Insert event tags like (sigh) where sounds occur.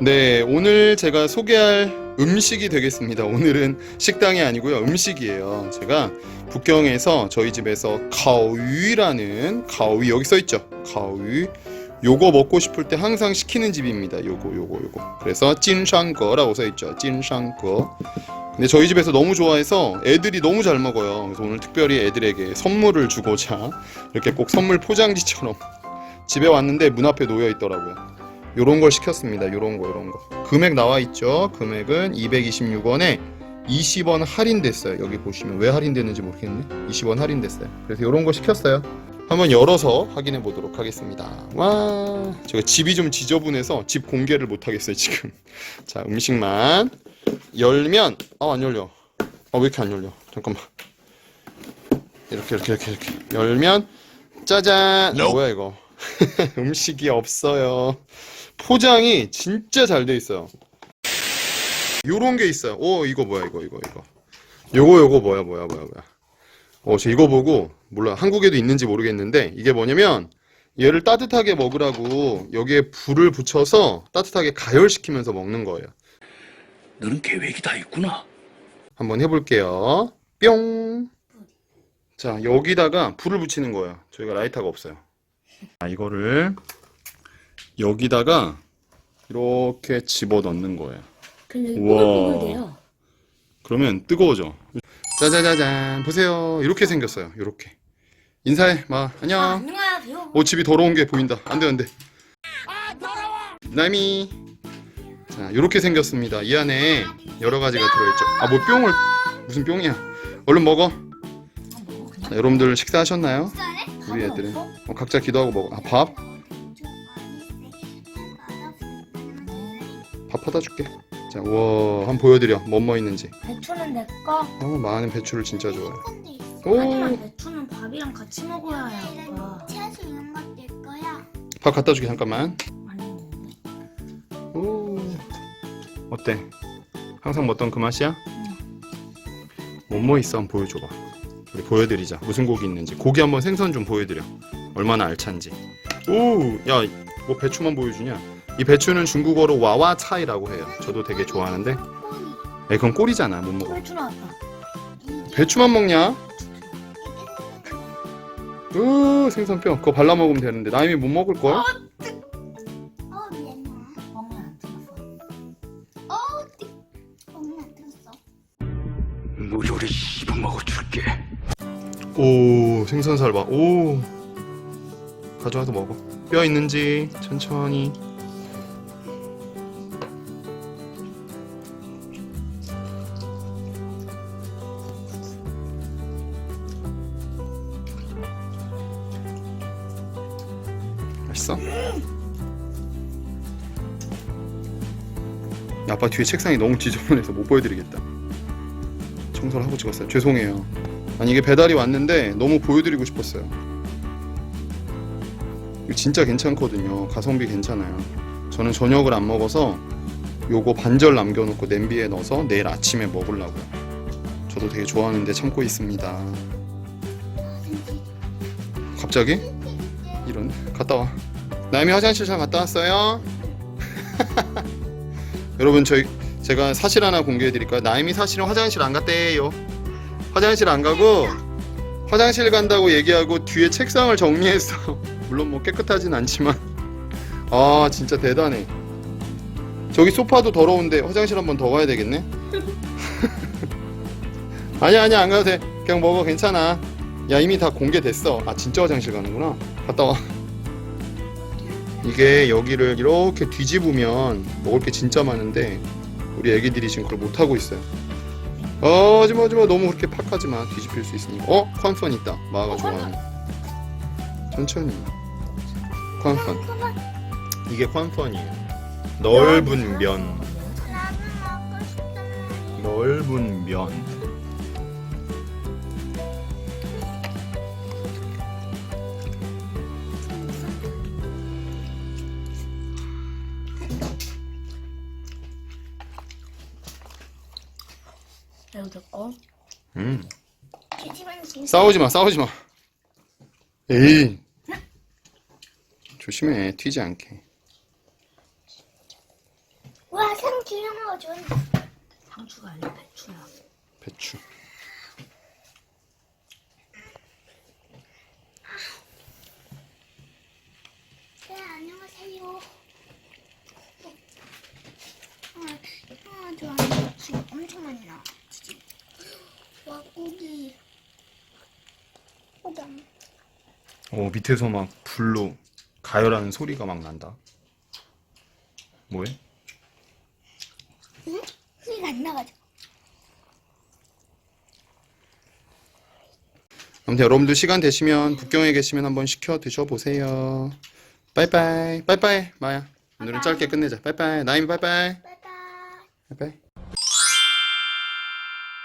네, 오늘 제가 소개할 음식이 되겠습니다. 오늘은 식당이 아니고요. 음식이에요. 제가 북경에서 저희 집에서 가오유라는 가오유 여기 써 있죠. 가오유. 요거 먹고 싶을 때 항상 시키는 집입니다. 요거 요거 요거. 그래서 찐샹거라고 써 있죠. 찐샹거. 근데 저희 집에서 너무 좋아해서 애들이 너무 잘 먹어요. 그래서 오늘 특별히 애들에게 선물을 주고자 이렇게 꼭 선물 포장지처럼 집에 왔는데 문 앞에 놓여 있더라고요. 요런 걸 시켰습니다. 요런 거, 요런 거. 금액 나와 있죠. 금액은 226원에 20원 할인됐어요. 여기 보시면 왜 할인됐는지 모르겠네. 20원 할인됐어요. 그래서 요런 거 시켰어요. 한번 열어서 확인해 보도록 하겠습니다. 와, 제가 집이 좀 지저분해서 집 공개를 못 하겠어요, 지금. (laughs) 자, 음식만 열면 아, 안 열려. 아, 왜 이렇게 안 열려? 잠깐만. 이렇게 이렇게 이렇게 이렇게 열면 짜잔. 뭐야 이거? (laughs) 음식이 없어요. 포장이 진짜 잘 돼 있어요. 요런 게 있어요. 오, 이거 뭐야, 이거, 이거, 이거. 요거, 요거 뭐야, 뭐야, 뭐야, 뭐야. 어, 저 이거 보고, 몰라. 한국에도 있는지 모르겠는데, 이게 뭐냐면, 얘를 따뜻하게 먹으라고 여기에 불을 붙여서 따뜻하게 가열시키면서 먹는 거예요. 너는 계획이 다 있구나. 한번 해볼게요. 뿅! 자, 여기다가 불을 붙이는 거예요. 저희가 라이터가 없어요. 자, 이거를 여기다가 이렇게 집어 넣는 거예요. 근데 우와. 뽀글뽀글 돼요. 그러면 뜨거워져. 짜자자잔. 보세요. 이렇게 생겼어요. 이렇게. 인사해. 마. 안녕. 아, 안녕하세요. 오, 집이 더러운 게 보인다. 안 돼, 안 돼. 나미. 자, 이렇게 생겼습니다. 이 안에 여러 가지가 들어있죠. 아, 뭐 뿅을. 무슨 뿅이야. 얼른 먹어. 자, 여러분들 식사하셨나요? 우리 애들은. 어, 각자 기도하고 먹어. 아, 밥? 밥 퍼다 줄게. 자, 우와. 한번 보여드려. 뭐뭐 있는지. 배추는 내 거. 어, 많은 배추를 진짜 좋아해. 하지만 오. 배추는 밥이랑 같이 먹어야 해요. 아빠. 채소 이런 것들 거야. 밥 갖다 줄게, 잠깐만. 오. 어때? 항상 먹던 그 맛이야? 뭐뭐 있어? 한번 보여줘봐. 우리 보여드리자. 무슨 고기 있는지. 고기 한번 생선 좀 보여드려. 얼마나 알찬지. 오, 야, 뭐 배추만 보여주냐? 이 배추는 중국어로 와와 차이라고 해요. 저도 되게 좋아하는데. 에, 그건 꼴이잖아. 못 먹어. 배추 나왔다. 배추만 먹냐? 으, 생선뼈. 그거 발라 먹으면 되는데. 나임이 못 먹을 걸? 어 미안해. 멍이 안 들었어. 어 띠. 엄마 안 들었어. 무료를 씹어먹어 줄게. 오 생선살 봐. 오 가져와서 먹어. 뼈 있는지 천천히. 맛있어? 아빠 뒤에 책상이 너무 지저분해서 못 보여드리겠다. 청소를 하고 찍었어요. 죄송해요. 아니 이게 배달이 왔는데 너무 보여드리고 싶었어요. 이거 진짜 괜찮거든요. 가성비 괜찮아요. 저는 저녁을 안 먹어서 요거 반절 남겨놓고 냄비에 넣어서 내일 아침에 먹으려고요. 저도 되게 좋아하는데 참고 있습니다. 갑자기? 이런 갔다 와. 나임이 화장실 잘 갔다 왔어요? (laughs) 여러분 저희 제가 사실 하나 공개해 드릴까요? 나임이 사실은 화장실 안 갔대요. 화장실 안 가고 화장실 간다고 얘기하고 뒤에 책상을 정리했어. (laughs) 물론 뭐 깨끗하진 않지만 아 진짜 대단해. 저기 소파도 더러운데 화장실 한 번 더 가야 되겠네. (laughs) 아니야 아니야 안 가도 돼. 그냥 먹어 괜찮아. 야 이미 다 공개됐어. 아 진짜 화장실 가는구나. 갔다 와. 이게 여기를 이렇게 뒤집으면 먹을 게 진짜 많은데 우리 애기들이 지금 그걸 못 하고 있어요. 어, 하지마, 하지마. 너무 그렇게 팍 하지 마. 뒤집힐 수 있으니까. 어? 콴펀 있다. 마가 좋아하는. 천천히. 콴펀. 이게 콴펀이에요. 넓은 면. 나는 먹고 싶다. 넓은 면. 거. 음. 싸우지 마, 싸우지 마. 에이. 조심해, 튀지 않게. 와 상주영어 좋은. 상추가 아니라 배추야. 배추. 네 안녕하세요. 아, 아 좋아하는 지금 엄청 많이. 와 고기. 고기 안 어 밑에서 막 불로 가열하는 소리가 막 난다. 뭐해? 응? 소리가 안 나가지고. 아무튼 여러분들 시간 되시면 북경에 계시면 한번 시켜 드셔보세요. 빠이빠이. 빠이빠이. 마야. 오늘은 짧게 끝내자. 빠이빠이. 나임 빠이빠이. 바이바이. 빠이 빠이.